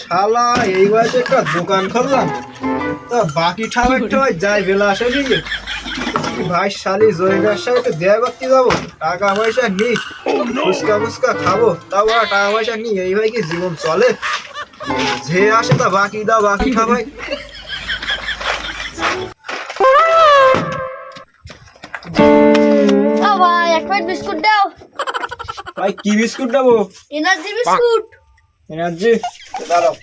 শালা এই বয়সে একটা দোকান খুললাম তা বাকি ঠামের ঠামাই যাই বেলা আসে দিকে ভাই শালি জয় ব্যবসা একটু দেয়া করতে যাব টাকা পয়সা নি ফুচকা ফুচকা খাব তাও আর টাকা পয়সা নি এই ভাই কি জীবন চলে? যে আসে তা বাকি দাও বাকি খাবাই প্যাকেট বিস্কুট দাও। ভাই কি বিস্কুট দেবো এনার্জি বিস্কুট। এনার্জি? দাঁড়াও।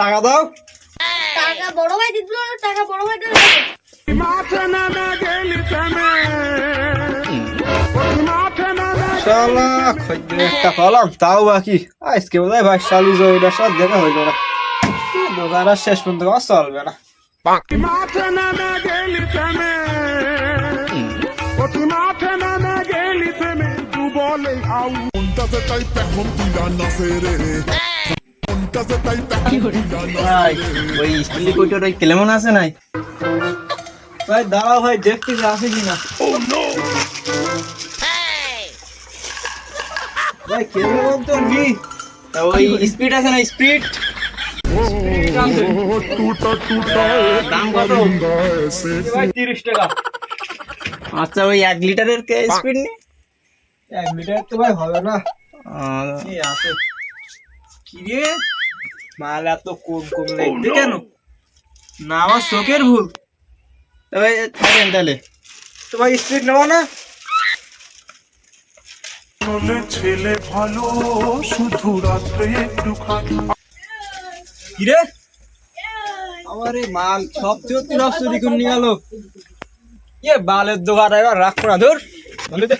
টাকা দাও। টাকা বড় ভাই দিছিল টাকা বড় ভাই দিল শালা খদ্দের একটা পালাম তাও বাকি। আজকে বোধ হয় ভাই শালি জয়টার সাথে দেখা হইল না। দোকান আর শেষ পর্যন্ত চলবে না। ওই স্টিল কোটার ওই কেমন আছে নাই? ভাই দাঁড়াও ভাই দেখতেছি আছে কিনা ভাই কেমন তো নি ওই স্পিড আছে না স্পিড? আচ্ছা ওই এক লিটারের স্পিড নেই এক লিটার তো ভাই হবে না। কি রে? মাল এত কম কম লাগবে কেন না আমার চোখের ভুল। তবে থাকেন তাহলে। তো স্পিড নেব না? ছেলে ভালো শুধু রাত্রে একটু খালি কি রে আমার এই মাল সব সত্যি সব চুরি করে নিয়ে গেল। ইয়ে বালের দোকান এবার রাখ না ধর। বলে দে।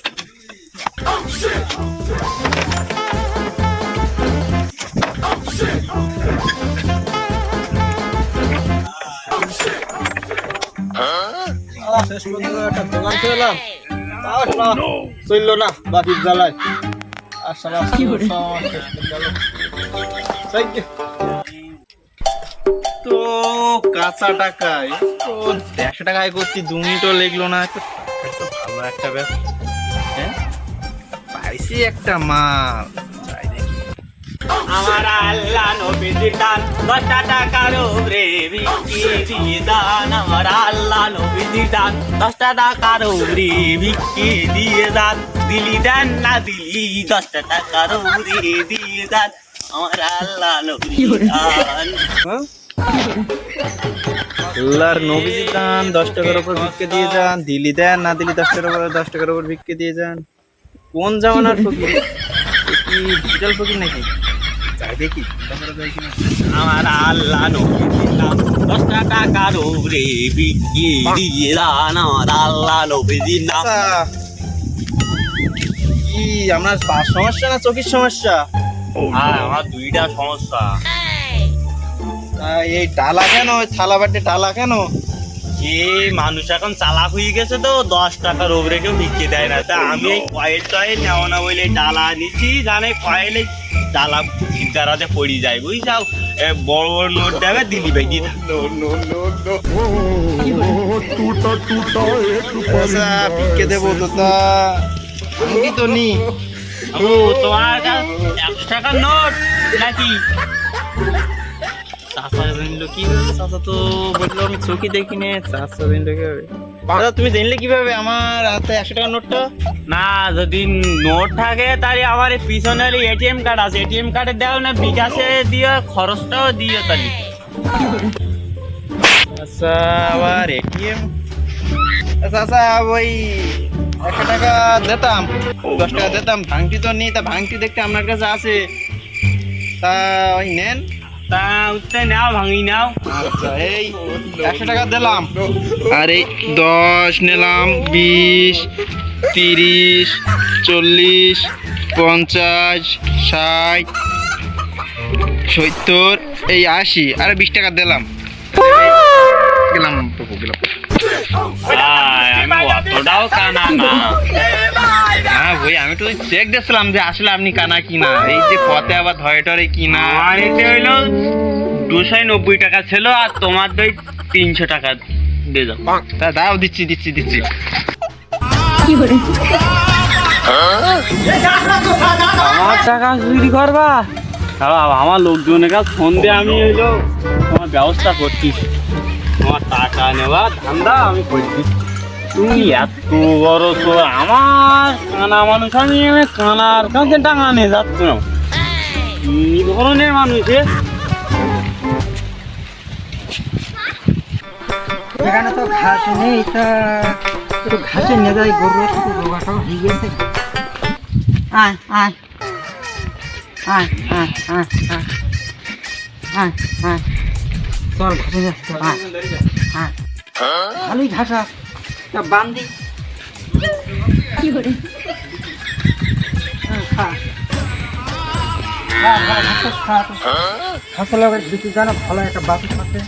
শেষ পর্যন্ত একটা দোকান না চলল না বাকির জ্বালায়। আর সারা কাঁচা টাকায়। তো টাকায় করছি, দু মিনিটও লেগলো না। তো ভালো একটা ব্যাপার হ্যাঁ? পাইছি একটা মাল। আমার আল্লাহ নবীজির দান, দশটা টাকার উপরে বিক্রি দান। আমার আল্লাহ নবীজির দান, দশটা টাকার উপরে বিক্রি দিয়ে দান। দিলি দেন না দিলি, দশটা টাকার উপরে দিয়ে দান। আমার আল্লাহ হ্যাঁ? আল্লাহর নবীজি দান দশ টাকার উপর ভিক্ষে দিয়ে যান দিলি দেন না দিলি দশ টাকার উপর দশ টাকার উপর ভিক্ষে দিয়ে যান। কোন জামানার ফকির? কি ডিজিটাল ফকির নাকি? যাই দেখি। আমার আল্লাহ দান টাকার উপরে দিয়ে আমার আল্লাহ দান। আচ্ছা। কি আপনার সমস্যা না চোখের সমস্যা? আর আমার দুইটা সমস্যা। তা এই ডালা কেন? থালা বাটে ডালা কেন? যে মানুষ এখন চালাক হয়ে গেছে তো দশ টাকার ওপরে কেউ বিক্রি দেয় না। তা আমি এই কয়েল টয়েল নেওয়া না বলে ডালা নিচ্ছি জানে কয়েল এই ডালা চিন্তারাতে পড়ি যায় বুঝছাও? এ বড় বড় নোট দেবে দিলি ভাই Oh, tuta একটু আচ্ছা ভিক্ষে দেবো তো তা আমি তো নি। তোমার একশো টাকার নোট, নাকি? চাষা বলল তুমি জানলে কীভাবে আমার হাতে একশো টাকার নোটটা? না, যদি নোট থাকে, তাহলে আমার পিছনে এটিএম কার্ড আছে। এটিএম কার্ডে দাও না, বিকাশে দিয়ে খরচটাও দিয়ে তাহলে। আচ্ছা আবার এটিএম আচ্ছা আচ্ছা ওই একশো টাকা দিতাম দশ টাকা দিতাম ভাঙটি তো নেই তা ভাঙটি দেখতে আপনার কাছে আছে। তা ওই নেন। তা উঠতে নাও ভাঙি নাও। আচ্ছা এই একশো টাকা দিলাম। আর এই দশ নিলাম বিশ তিরিশ চল্লিশ পঞ্চাশ ষাট সত্তর এই আশি আর বিশ টাকা দিলাম। গেলাম গেলাম। আমি অতটাও কানা না। হ্যাঁ ভাই আমি তো চেক দিয়েছিলাম যে আসলে আপনি কানা কিনা। এই যে পথে আবার ধরে টরে কিনা। আমার এতে হইল দুশোয় নব্বই টাকা ছিল আর তোমার দই তিনশো টাকা দিয়ে যাও তা দাও দিচ্ছি দিচ্ছি দিচ্ছি। আমার টাকা চুরি করবা? আমার লোকজনের কাছে ফোন দিয়ে আমি হইল তোমার ব্যবস্থা করছি। আমার টাকা নেওয়া ধান্দা আমি করছি তুমি এত বড় তো আমার কানা মানুষ, আমি কানার কাছে টাকা নিয়ে যাচ্ছ। না কি ধরনের মানুষ এখানে তো ঘাস নেই, তা ঘাসে নিয়ে যাই, গরু একটু রোগাটাও হয়ে গেছে আয় আয়। আয় আয় আয় আয়। আয় আয়। চল ঘাসে যাচ্ছে আয় আয়। ভালোই ঘাস আছে। একটা বাসন আছে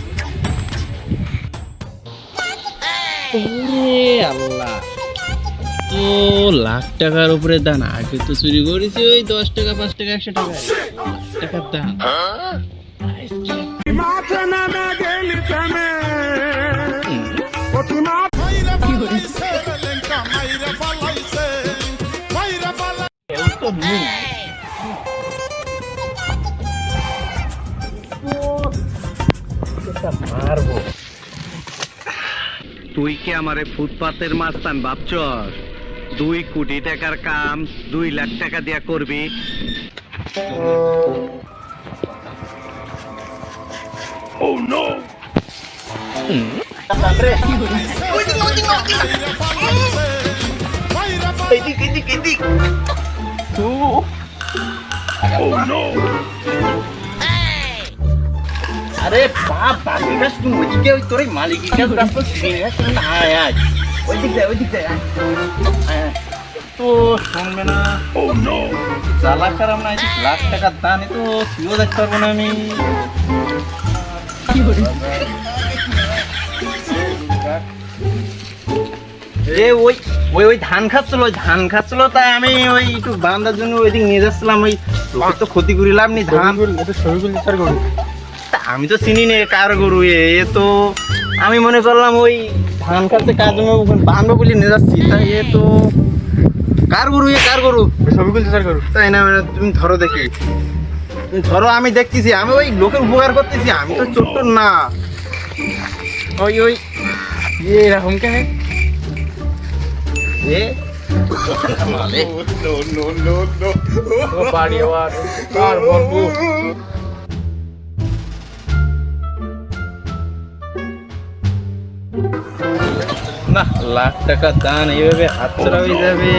আল্লাহ। ও লাখ টাকার উপরে দান। আগে তো চুরি করেছি ওই দশ টাকা পাঁচ টাকা একশো টাকা। টাকার দান। তুই কি আমারে ফুটপাতের মাস্তান ভাবছস? দুই কোটি টাকার কাম দুই লাখ টাকা দিয়া করবি? আরে বাপ বাকি গাছ তুমি ওইদিকে ওই তোর মালিকের আয় আয়। ওই দিক যায় ওই দিক যায়। তো শুনবে না। জ্বালা খারাপ না লাখ টাকার দান তো তুইও দেখতে পারব না আমি। এ ওই ওই ওই ধান খাচ্ছিল ওই ধান খাচ্ছিল তাই আমি ওই একটু বান্দার জন্য ওই দিক নিয়ে যাচ্ছিলাম ওই তো ক্ষতি করিলাম নি ধান। তা আমি তো চিনি নে কার গরু এ এ তো আমি মনে করলাম ওই ধান কার জন্য বাঁধবো বলে নিয়ে যাচ্ছি তাই এ তো কার গরু এ কার গরু ছবিগুলো চার গরু তাই না মানে তুমি ধরো দেখি তুমি ধরো আমি দেখতেছি আমি ওই লোকের উপকার করতেছি আমি তো ছোট্ট না ওই ওই ইয়ে এরকম কেন এ বলব না লাখ টাকা দান এইভাবে হাতছাড়া হয়ে যাবে।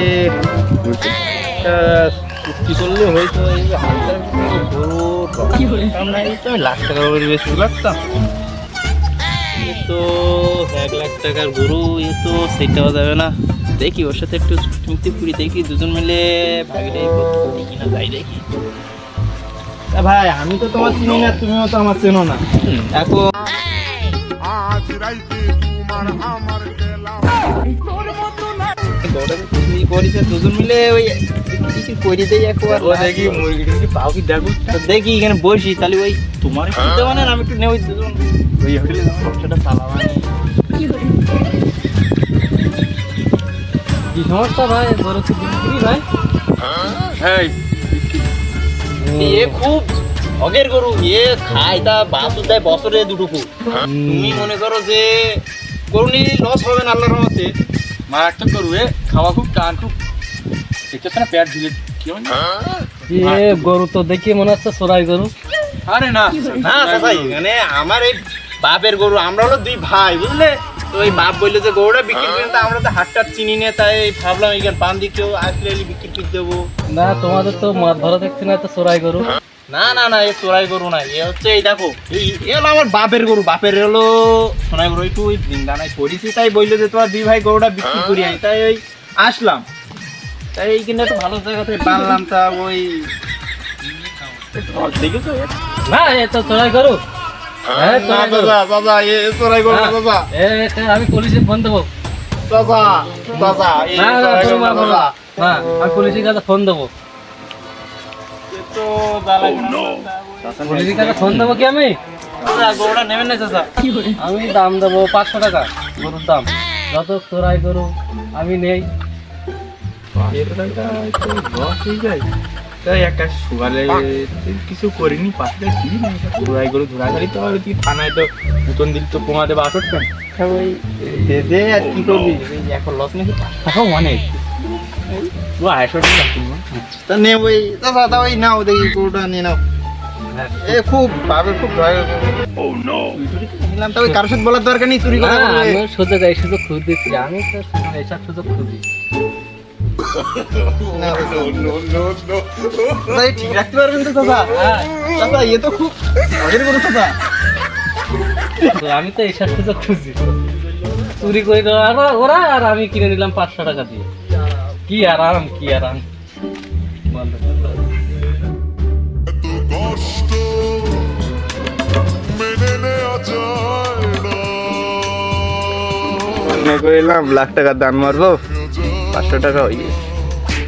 চুক্তি করলে হয়তো আমি লাখ টাকা করে বেশি লাগতাম তো এক লাখ টাকার গরু এ তো সেটাও যাবে না। দেখি ওর সাথে একটু চুক্তি করি দেখি দুজন মিলে ভাগিটাই করি কিনা যাই দেখি। তা ভাই আমি তো তোমার চিনি না তুমিও তো আমার চেনো না। এখন আজ রাইতে তোমার আমার খেলা কি দুজন মিলে ওই কিছু করে দেই একবার। দেখি মুরগি পাও কি দেখো। দেখি এখানে বসি তাহলে ওই তোমার একটু দেওয়া না আমি একটু নেই দুজন। ওই হোটেলে ব্যবসাটা চালাবা। কি সমস্যা ভাই? বড় ভাই? এ খুব অগের গরু এ খায় তা বাসু দেয় বছরে দুটুকু। তুমি মনে করো যে গরু নিয়ে লস হবে না আল্লাহর রহমতে মারাত্মক গরু এ খাওয়া খুব টান খুব দেখতে না পেট ঝুলে কি হয় এ গরু তো দেখি মনে হচ্ছে সরাই গরু। আরে না না চাচা এখানে আমার এই বাপের গরু আমরা হলো দুই ভাই বুঝলে? তো ওই বাপ বললে যে গরুটা বিক্রি করেন তা আমরা তো হাটটা চিনি না তাই ভাবলাম এখানে পান দিক কেউ আসলে বিক্রি করে দেবো। না তোমাদের তো মাছ ধরা দেখছি না তো সরাই গরু। না না না এ চোরাই গরু না এ হচ্ছে এই দেখো এই এ হলো আমার বাপের গরু বাপের হলো সোনাই গরু একটু ওই দিনদানায় করেছি তাই বলল যে তোমার দুই ভাই গরুটা বিক্রি করি আনি তাই ওই আসলাম। তাই এইখানে একটু ভালো জায়গা থেকে বানলাম তা ওই দেখেছ? না এ তো চোরাই গরু। আমি পুলিশে ফোন দেবো। আমি পুলিশের কাছে ফোন দেবো। ফোন দেবো কি আমি? গরুটা নেবেন না চাচা আমি দাম দেবো পাঁচশো টাকা গরুর দাম। যত তোরাই গরু আমি নেই। একটা সকালে কিছু করিনি ঘোরাই করে ঘোরাঘুরি তো আর কি থানায় তো নতুন দিল তো কমাতে কেন ওই দে দে আর কি করবি? এখন লস নাকি? অনেক খুব ভাবে খুব ভয় নিলাম তা কারোর সাথে বলার দরকার নেই চুরি করা আমি সুযোগ এই সুযোগ খুঁজতেছি আমি তো এইসব সুযোগ খুঁজি ঠিক রাখতে পারবেন তো চাচা চাচা এ তো খুব চাচা তো আমি তো এইসব সুযোগ খুঁজি চুরি করে দেওয়া ওরা আর আমি কিনে নিলাম পাঁচশো টাকা দিয়ে। কি আরাম কি আরাম? কষ্ট মেনে নেওয়া যায় না। মনে করিলাম লাখ টাকা দান মারবো পাঁচশো টাকা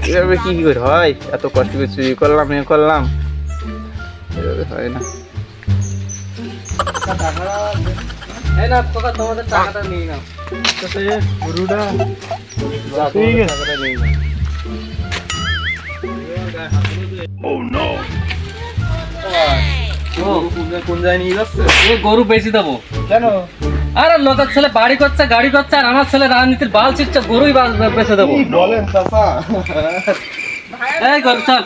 এভাবে কি করে হয়? এত কষ্ট করে চুরি করলাম এ করলাম। এভাবে হয় না। এই না তোমাদের টাকাটা নিয়ে নাও। গরুটা ঠিক আছে। এ গরু বেশি দেবো। কেন? আরে লোকের ছেলে বাড়ি করছে গাড়ি করছে আর আমার ছেলে রাজনীতির বাল ছিটছে গরুই বেচে দেবো। বলেন এই গরু চল।